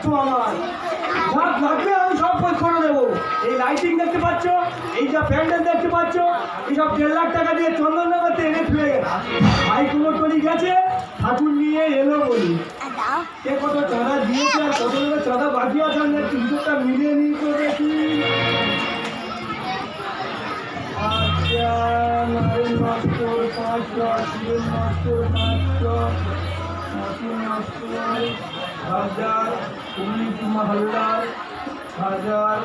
দায়িত্ব আমার যা লাগবে আমি সব খোঁজ করে দেবো এই লাইটিং দেখতে পাচ্ছ, এই যা প্যান্ডেল দেখতে পাচ্ছ এইসব দেড় লাখ টাকা দিয়ে চন্দননগরতে এনে গেছে ভাই কোনো টলি গেছে, ঠাকুর নিয়ে এলো বলি। কে কত চাঁদা দিয়েছে আর কত চাঁদা বাকি আছে একটু ভিতরটা মিলিয়ে নিই তো দেখি। আচ্ছা নারী মাস্টার পাঁচশো শিবের মাস্টার পাঁচশো নতুন হাজার পুলিশ হালদার, হাজার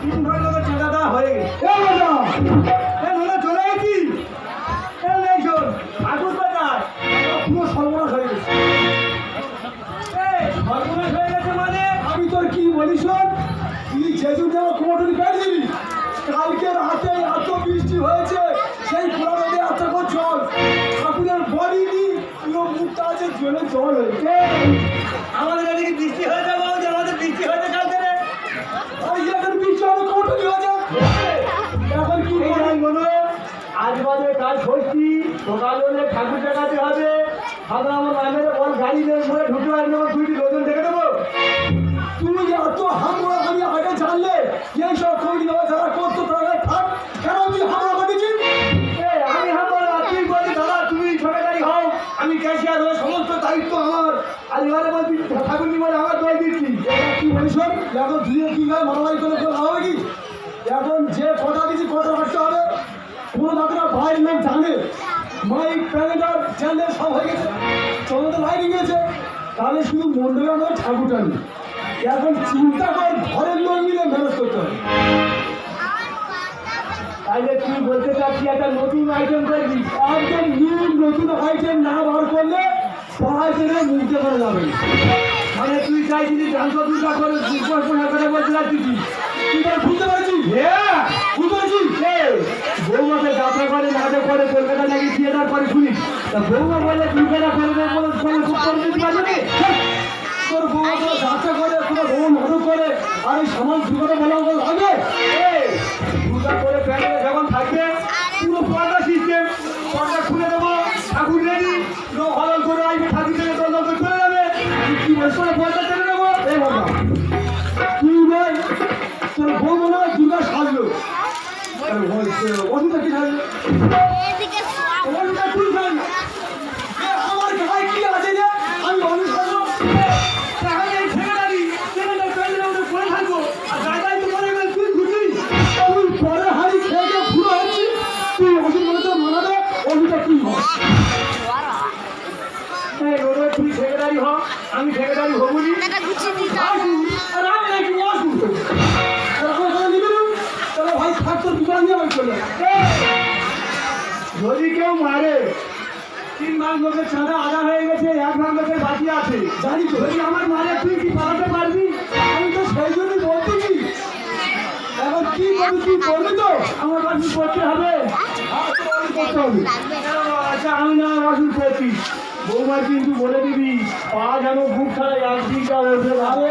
তিন ভাগ লোকের চাঁদা দেওয়া হয়ে গেছে। চলে গেছি। হয়ে গেছে। মানে? আমি তোর কি বলিস তুই যেদিন আমার কোমরটুলি পেয়ে দিবি, কালকে রাতে হয়েছে আমাদের এদিকে বৃষ্টি বাবু আমাদের বৃষ্টি হয়েছে কালকে এখন বৃষ্টি হবে হয়েছে এখন কি করি মনে আজ বাজে কাল ষষ্ঠী সকাল হলে ঠাকুর দেখাতে হবে। খাবার আমার নামের বল গাড়ি নিয়ে মনে ঢুকে আসবে আমার দুইটি লোকজন দেখে দেবো তুমি এত হামলা আমি আগে জানলে এই সব কমিটি আমার দিচ্ছি। কি হয় করে এখন যে হবে। চ্যানেল সব হয়ে গেছে। তাহলে শুধু মন্ডলে নয় ঠাকুরটা নেই। এখন চিন্তা কর ঘরের লোক মিলে ম্যানেজ করতে হবে। তাইলে তুই বলতে চাচ্ছি একটা নতুন আইটেম করবি একদম নিউ নতুন আইটেম না বার করলে পাড়ায় টেনে মুখতে করা যাবে। মানে তুই চাইছিলি জানতো দুটা করে দুটো পনেরো করে বলতে চাচ্ছিস তুই তার বুঝতে পারছিস হ্যাঁ বুঝতে পারছিস বৌমাকে যাত্রা করে নাটক করে কলকাতা নাকি থিয়েটার করে শুনি। তা বৌমা বলে বলে কোনো খুব করে দিতে পারবে তোর বৌমা কোনো যাত্রা করে কোনো বউ নাটক করে আর এই সমাজ দুর্গাটা বলা বলা হবে করে প্যান্ডেলে যখন থাকবে 그 কেউ মারে। তিন ভাগ লোকের চাঁদা আদা হয়ে গেছে এক ভাগ লোকের বাকি আছে। জানি তো। যদি আমার মারে তুই কি পালাতে পারবি? আমি তো সেই জন্যই বলতেছি এখন কি করবি তুই করবি তো? আমার কাছে করতে হবে? আচ্ছা আমি না ওষুধ বৌমার কিন্তু বলে দিবি পা যেন বুক ছাড়া একদিকটা ওঠে আরে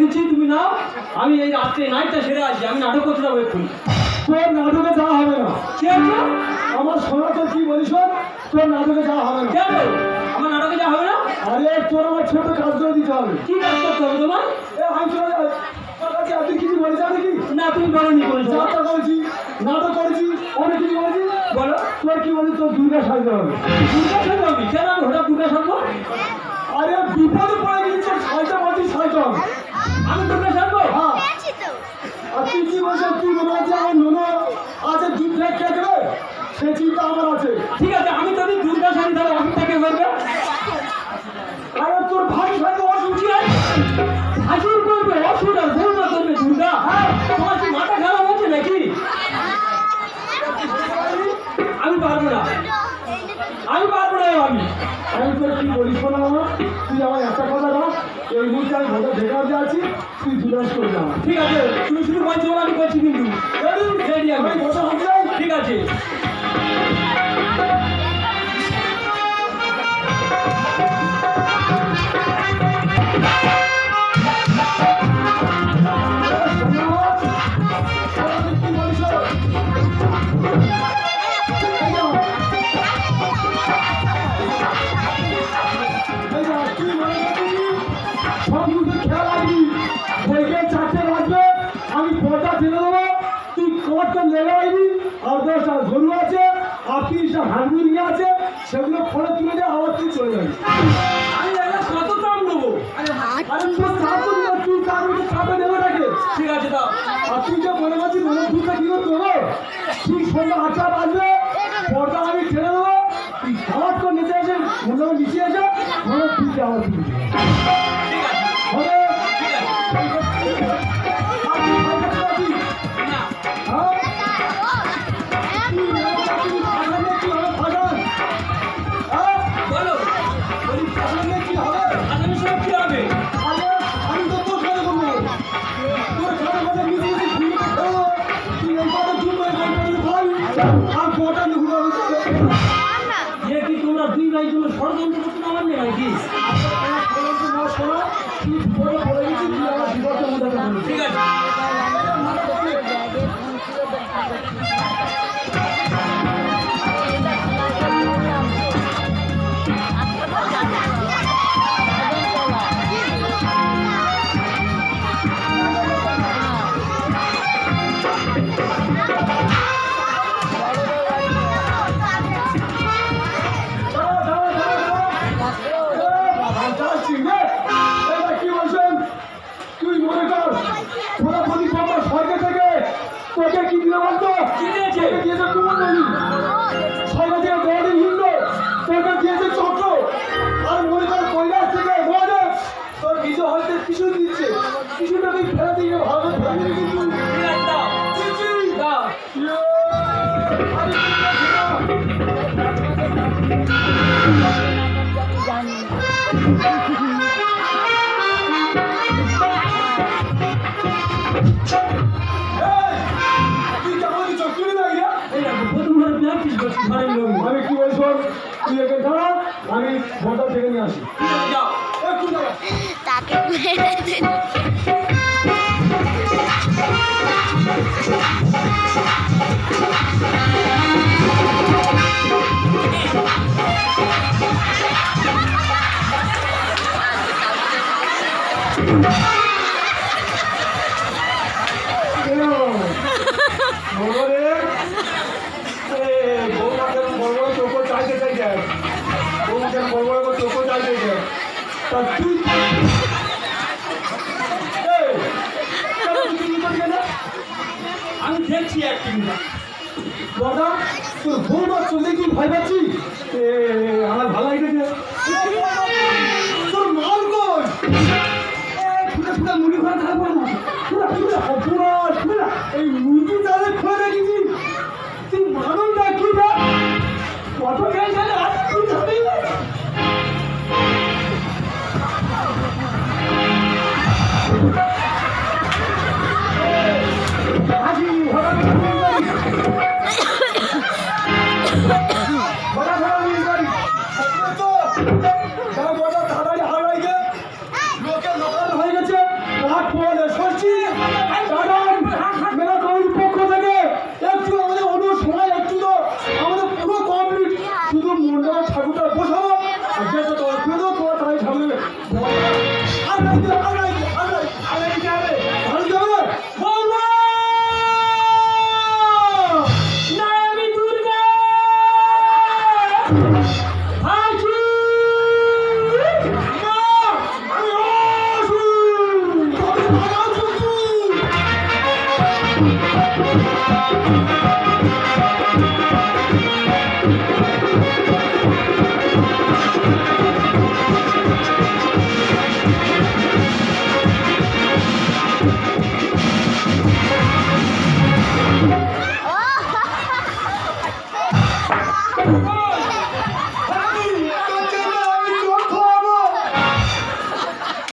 দিচ্ছি তুমি নাও। আমি এই রাত্রে নাইটটা সেরে আছি আমি নাটক করতে যাব এক্ষুনি। তোর নাটকে যাওয়া হবে না। কি আছে আমার তোর কি বলিস তোর নাটকে যাওয়া হবে না। কেন আমার নাটকে যা হবে না? আরে তোর আমার ছোট কাজ করে দিতে হবে। কি কাজ করতে হবে তোমার? আমি চলে আপনি কিছু বলে যাবে কি না তুমি বলনি বলেছ। যাত্রা করেছি নাটক করেছি অনেক কিছু করেছি। বলো। তোর কি বলি তোর দুর্গা সাজতে হবে। দুর্গা সাজবো আমি কেন আমি হঠাৎ দুর্গা সাজবো আরে বিপদে পড়ে গেছিস তোর সাজতে পারছিস আমি তোকে জানব? হ্যাঁ। আর তুই কি বলছো তুই মনে হচ্ছে আমার নুনো আছে দুধ খেয়ে খেয়ে দেবে? সে চিন্তা আমার আছে। ঠিক আছে আমি যদি দুর্গা সাজি তাহলে ঠিক আছে? তুমি শুধু বলছো বলে আমি করছি কিন্তু। ঠিক আছে? তিরিশটা হারমোনি আছে সেগুলো ফলে তুলে দিয়ে আবার তুই চলে যাবি। আমি কত দাম নেব। আরে তোর চাপ না তুই তার মধ্যে চাপে নেবে নাকি ঠিক আছে দাও। আর তুই যে মনে করছিস মনে দুধটা ঠিক সন্ধ্যা আটটা বাজবে পর্দা আমি ছেড়ে দেবো। তুই খাবার করে নিতে এসে মনে নিচে এসে মনে আবার তুই আমার আমি কি শোন, তুই একে দাঁড়া আমি ভোটার থেকে নিয়ে আসি। আমি দেখছি অ্যাক্টিংটা দাদা বৌমা চলে কি ভয় পাচ্ছি আমার ভালো লাগছে তোর মাল কই? ফুটা ফুটা মুড়ি ঘরে থাকব না। ফুটা ফুটা Vamos. Thank